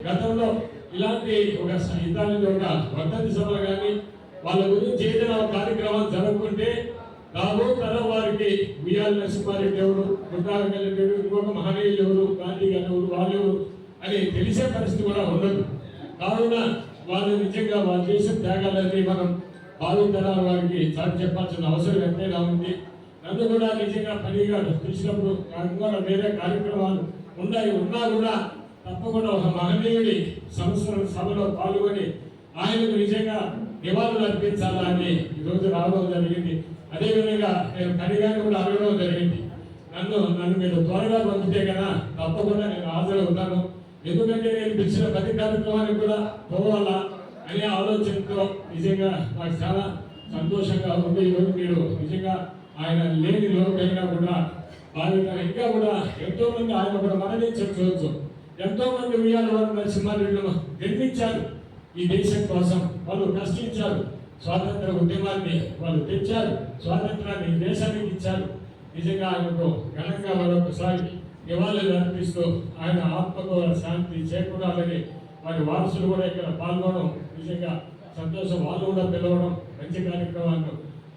గతంలో ఇలాంటి ఒక స- ఇలాంటి ఒక వర్ధంతి సభలు కానీ వాళ్ళ గురించి ఏదైనా కార్యక్రమాలు జరుపుకుంటే రాబో తరం వారికి విఆర్ నరసింహారెడ్డి ఎవరు గుండారెడ్డి ఎవరు ఇంకొక మహనీయులు ఎవరు గాంధీ గారు ఎవరు వాళ్ళు ఎవరు అని తెలిసే పరిస్థితి కూడా ఉండదు. కావున వాళ్ళు నిజంగా వాళ్ళు చేసే త్యాగాలన్నీ మనం భావితరాల వారికి చాటి చెప్పాల్సిన అవసరం ఎంతైనా ఉంది. నన్ను కూడా నిజంగా పనిగా తెలిసినప్పుడు నాకు కూడా వేరే కార్యక్రమాలు ఉన్నాయి ఉన్నా కూడా తప్పకుండా ఒక మహనీయుడి సంవత్సరం సభలో పాల్గొని ఆయనకు నిజంగా నివాళులు అర్పించాలని అని ఈరోజు రావడం జరిగింది. అదేవిధంగా నేను పనిగాని కూడా అడగడం జరిగింది. నన్ను నన్ను మీరు త్వరగా పంపితే కదా తప్పకుండా నేను హాజరవుతాను ఎందుకంటే నేను పిలిచిన ప్రతి కార్యక్రమానికి కూడా పోవాలా అనే ఆలోచనతో నిజంగా నాకు చాలా సంతోషంగా ఉంది. ఈరోజు మీరు నిజంగా ఆయన లేని లోకైనా కూడా భావిత ఇంకా కూడా ఎంతో మంది ఆయన కూడా మరణించవచ్చు ఎంతో మంది ఉయ్యాల వారు నరసింహారెడ్డిను నిర్మించారు. ఈ దేశం కోసం వాళ్ళు కష్టించారు. స్వాతంత్ర ఉద్యమాన్ని వాళ్ళు తెచ్చారు. స్వాతంత్రాన్ని దేశానికి ఇచ్చారు. నిజంగా ఆయనకు ఘనంగా మరొకసారి నివాళులు అర్పిస్తూ ఆయన ఆత్మకు శాంతి చేకూరాలని వారి వారసులు కూడా ఇక్కడ పాల్గొనడం నిజంగా సంతోషం. వాళ్ళు కూడా పిలవడం మంచి కార్యక్రమాలు.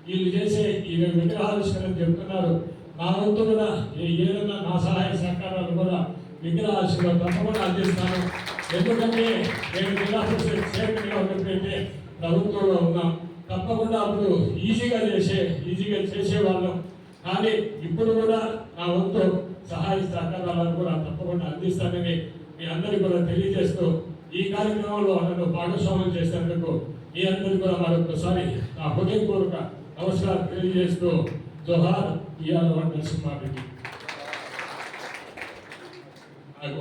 వీళ్ళు చేసే ఈ విగ్రహాలు చెప్తున్నారు. నా వంతు కూడా ఏదైనా నా సహాయ సహకారాలు కూడా విగ్రహావిష్కరణ తప్పకుండా అందిస్తాను ఎందుకంటే నేను జిల్లా పరిషత్ చైర్మన్గా ఉన్నట్లయితే ప్రభుత్వంలో ఉన్నాం. తప్పకుండా అప్పుడు ఈజీగా చేసే ఈజీగా చేసేవాళ్ళం. కానీ ఇప్పుడు కూడా నా వంతు సహాయ సహకారాలను కూడా తప్పకుండా అందిస్తానని మీ అందరికీ కూడా తెలియజేస్తూ ఈ కార్యక్రమంలో నన్ను భాగస్వామ్యం చేసినందుకు మీ అందరికీ కూడా మరొకసారి నా హృదయపూర్వక నమస్కారం తెలియజేస్తూ జోహార్ ఇయాల నరసింహారెడ్డి నాకు